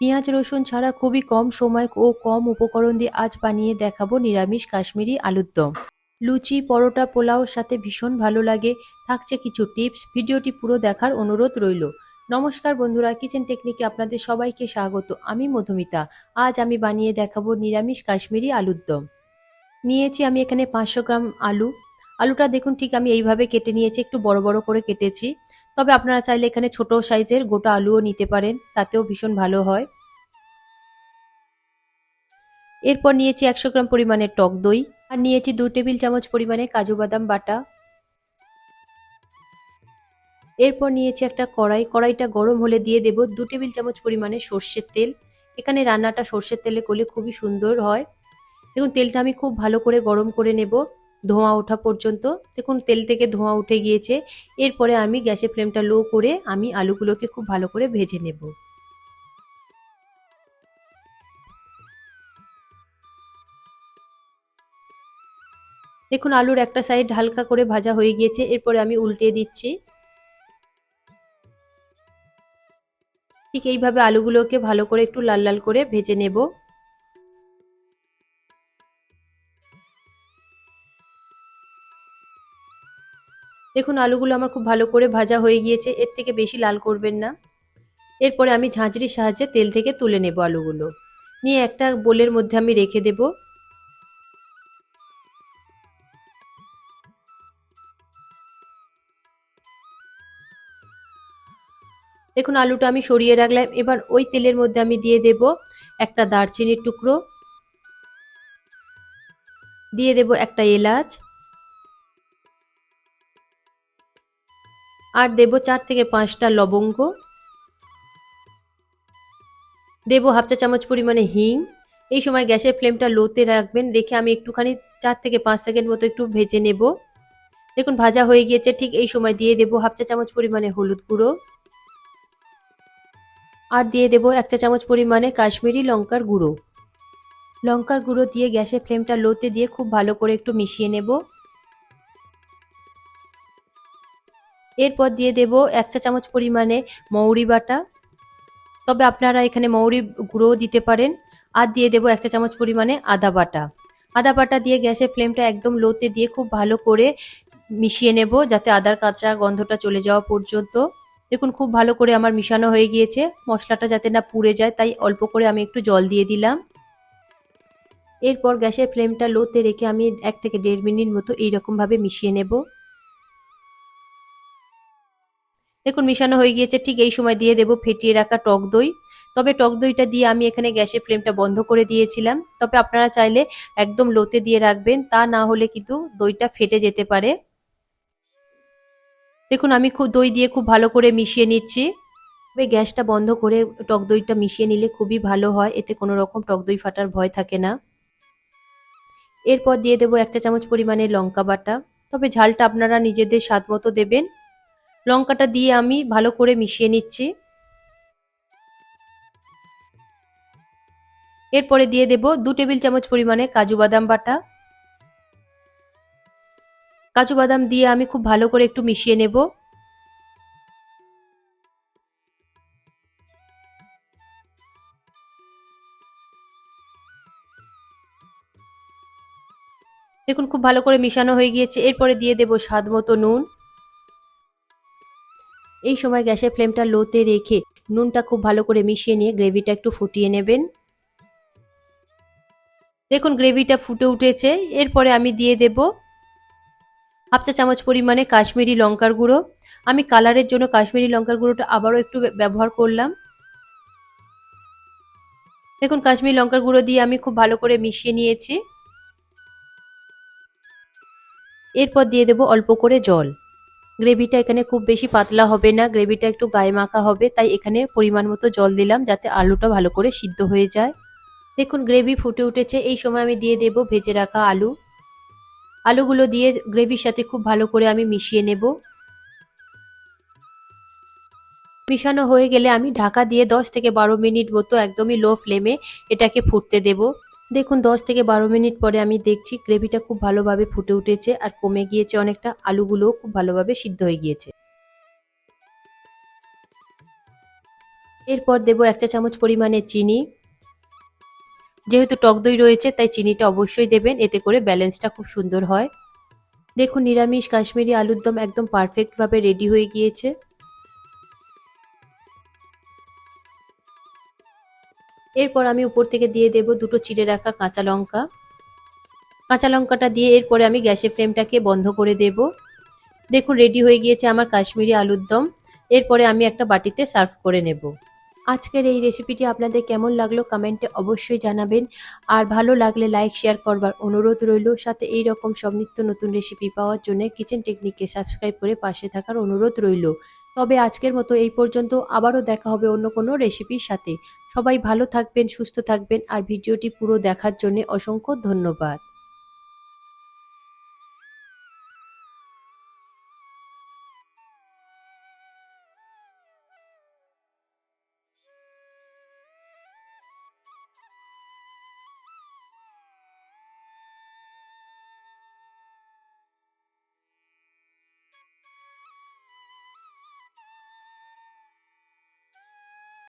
পেঁয়াজ, রসুন ছাড়া খুবই কম সময় ও কম উপকরণ দিয়ে আজ বানিয়ে দেখাবো নিরামিষ কাশ্মীরি আলুর দম। লুচি, পরোটা, পোলাওর সাথে ভীষণ ভালো লাগে। থাকছে কিছু টিপস। ভিডিওটি পুরো দেখার অনুরোধ রইল। নমস্কার বন্ধুরা কিচেন টেকনিকে আপনাদের সবাইকে স্বাগত। আমি মধুমিতা। আজ আমি বানিয়ে দেখাবো নিরামিষ কাশ্মীরি আলুর দম। নিয়েছি আমি এখানে পাঁচশো গ্রাম আলু। আলুটা দেখুন ঠিক আমি এইভাবে কেটে নিয়েছি, একটু বড় বড় করে কেটেছি। তবে আপনারা চাইলে এখানে ছোট সাইজের গোটা আলুও নিতে পারেন, তাতেও ভীষণ ভালো হয়। এরপর নিয়েছি একশো গ্রাম পরিমাণে টক দই আর নিয়েছি দু টেবিল চামচ পরিমাণে কাজু বাদাম বাটা। এরপর নিয়েছি একটা কড়াই, কড়াইটা গরম হলে দিয়ে দেব দু টেবিল চামচ পরিমাণে সর্ষের তেল। এখানে রান্নাটা সর্ষের তেলে করলে খুবই সুন্দর হয়। দেখুন, তেলটা আমি খুব ভালো করে গরম করে নেব। ধোঁয়া ওঠা পর্যন্ত। দেখুন, তেল থেকে ধোঁয়া উঠে গিয়েছে। এরপরে আমি গ্যাসের ফ্লেমটা লো করে আমি আলুগুলোকে খুব ভালো করে ভেজে নেব। দেখুন, আলুর একটা সাইড হালকা করে ভাজা হয়ে গিয়েছে। এরপরে আমি উল্টে দিচ্ছি। ঠিক এইভাবে আলুগুলোকে ভালো করে একটু লাল লাল করে ভেজে নেব। দেখুন, আলুগুলো আমার খুব ভালো করে ভাজা হয়ে গিয়েছে, এর থেকে বেশি লাল করবেন না। এরপরে আমি ঝাঁঝরির সাহায্যে তেল থেকে তুলে নেব আলুগুলো। নিয়ে একটা বোলের মধ্যে আমি রেখে দেব। দেখুন, আলুটা আমি সরিয়ে রাখলাম। এবার ওই তেলের মধ্যে আমি দিয়ে দেব একটা দারচিনির টুকরো। দিয়ে দেব একটা এলাচ। আর দেব চার থেকে পাঁচটা লবঙ্গ। দেব হাফ চা চামচ পরিমাণে হিং। এই সময় গ্যাসের ফ্লেমটা লোতে রাখবেন, রেখে আমি একটুখানি চার থেকে পাঁচ সেকেন্ড মতো একটু ভেজে নেব। দেখুন, ভাজা হয়ে গিয়েছে, ঠিক এই সময় দিয়ে দেব হাফ চা চামচ পরিমাণে হলুদ গুঁড়ো। আর দিয়ে দেব এক চা চামচ পরিমাণে কাশ্মীরি লঙ্কার গুঁড়ো। লঙ্কার গুঁড়ো দিয়ে গ্যাসের ফ্লেমটা লোতে দিয়ে খুব ভালো করে একটু মিশিয়ে নেব। এরপর দিয়ে দেব এক চা চামচ পরিমাণে মৌরি বাটা। তবে আপনারা এখানে মৌরি গুঁড়োও দিতে পারেন। আর দিয়ে দেব এক চা চামচ পরিমাণে আদা বাটা। আদা বাটা দিয়ে গ্যাসের ফ্লেমটা একদম লোতে দিয়ে খুব ভালো করে মিশিয়ে নেব যাতে আদার কাঁচা গন্ধটা চলে যাওয়া পর্যন্ত। দেখুন, খুব ভালো করে আমার মিশানো হয়ে গিয়েছে। মশলাটা যাতে না পুড়ে যায়, তাই অল্প করে আমি একটু জল দিয়ে দিলাম। এরপর গ্যাসের ফ্লেমটা লোতে রেখে আমি এক থেকে দেড় মিনিট মতো এইরকমভাবে মিশিয়ে নেব। দেখুন, মিশানো হয়ে গিয়েছে, ঠিক এই সময় দিয়ে দেব ফেটিয়ে রাখা টক দই। তবে টক দইটা দিয়ে আমি এখানে গ্যাসের ফ্লেমটা বন্ধ করে দিয়েছিলাম। তবে আপনারা চাইলে একদম লোতে দিয়ে রাখবেন, তা না হলে কিন্তু দইটা ফেটে যেতে পারে। দেখুন, আমি খুব দই দিয়ে খুব ভালো করে মিশিয়ে নিচ্ছি। তবে গ্যাসটা বন্ধ করে টক দইটা মিশিয়ে নিলে খুবই ভালো হয়, এতে কোনো রকম টক দই ফাটার ভয় থাকে না। এরপর দিয়ে দেবো একটা চামচ পরিমাণে লঙ্কা বাটা। তবে ঝালটা আপনারা নিজেদের স্বাদ মতো দেবেন। লঙ্কাটা দিয়ে আমি ভালো করে মিশিয়ে নিচ্ছি। এরপরে দিয়ে দেব দু টেবিল চামচ পরিমাণে কাজু বাদাম বাটা। কাজু বাদাম দিয়ে আমি খুব ভালো করে একটু মিশিয়ে নেব। দেখুন খুব ভালো করে মিশানো হয়ে গিয়েছে। এরপরে দিয়ে দেব স্বাদ মতো নুন। এই সময় গ্যাসের ফ্লেমটা লোতে রেখে নুনটা খুব ভালো করে মিশিয়ে নিয়ে গ্রেভিটা একটু ফুটিয়ে নেবেন। দেখুন, গ্রেভিটা ফুটে উঠেছে। এরপরে আমি দিয়ে দেব হাফ চা চামচ পরিমাণে কাশ্মীরি লঙ্কার গুঁড়ো। আমি কালারের জন্য কাশ্মীরি লঙ্কার গুঁড়োটা আবারও একটু ব্যবহার করলাম। দেখুন, কাশ্মীরি লঙ্কার গুঁড়ো দিয়ে আমি খুব ভালো করে মিশিয়ে নিয়েছি। এরপর দিয়ে দেব অল্প করে জল। গ্রেভিটা এখানে খুব বেশি পাতলা হবে না, গ্রেভিটা একটু গায়ে মাখা হবে, তাই এখানে পরিমাণ মতো জল দিলাম যাতে আলুটা ভালো করে সিদ্ধ হয়ে যায়। দেখুন, গ্রেভি ফুটে উঠেছে, এই সময় আমি দিয়ে দেব ভেজে রাখা আলু। আলুগুলো দিয়ে গ্রেভির সাথে খুব ভালো করে আমি মিশিয়ে নেব। মিশানো হয়ে গেলে আমি ঢাকা দিয়ে দশ থেকে বারো মিনিট মতো একদমই লো ফ্লেমে এটাকে ফুটতে দেব। দেখুন, দশ থেকে বারো মিনিট পরে আমি দেখছি গ্রেভিটা খুব ভালোভাবে ফুটে উঠেছে আর কমে গিয়েছে অনেকটা, আলুগুলোও খুব ভালোভাবে সিদ্ধ হয়ে গিয়েছে। এরপর দেবো এক চা চামচ পরিমাণে চিনি। যেহেতু টক দই রয়েছে, তাই চিনিটা অবশ্যই দেবেন, এতে করে ব্যালেন্সটা খুব সুন্দর হয়। দেখুন, নিরামিষ কাশ্মীরি আলুর দম একদম পারফেক্টভাবে রেডি হয়ে গিয়েছে। এরপর আমি উপর থেকে দিয়ে দেব দুটো চিড়ে রাখা কাঁচা লঙ্কা। কাঁচা লঙ্কাটা দিয়ে এরপরে আমি গ্যাসের ফ্লেমটাকে বন্ধ করে দেব। দেখুন রেডি হয়ে গিয়েছে আমার কাশ্মীরি আলুর দম। এরপরে আমি একটা বাটিতে সার্ভ করে নেব। আজকের এই রেসিপিটি আপনাদের কেমন লাগল কমেন্টে অবশ্যই জানাবেন। আর ভালো লাগলে লাইক শেয়ার করবার অনুরোধ রইল। সাথে এই রকম সব নিত্য নতুন রেসিপি পাওয়ার জন্য কিচেন টেকনিককে সাবস্ক্রাইব করে পাশে থাকার অনুরোধ রইল। তবে আজকের মতো এই পর্যন্ত। আবারও দেখা হবে অন্য কোনো রেসিপির সাথে। সবাই ভালো থাকবেন, সুস্থ থাকবেন, আর ভিডিওটি পুরো দেখার জন্য অসংখ্য ধন্যবাদ।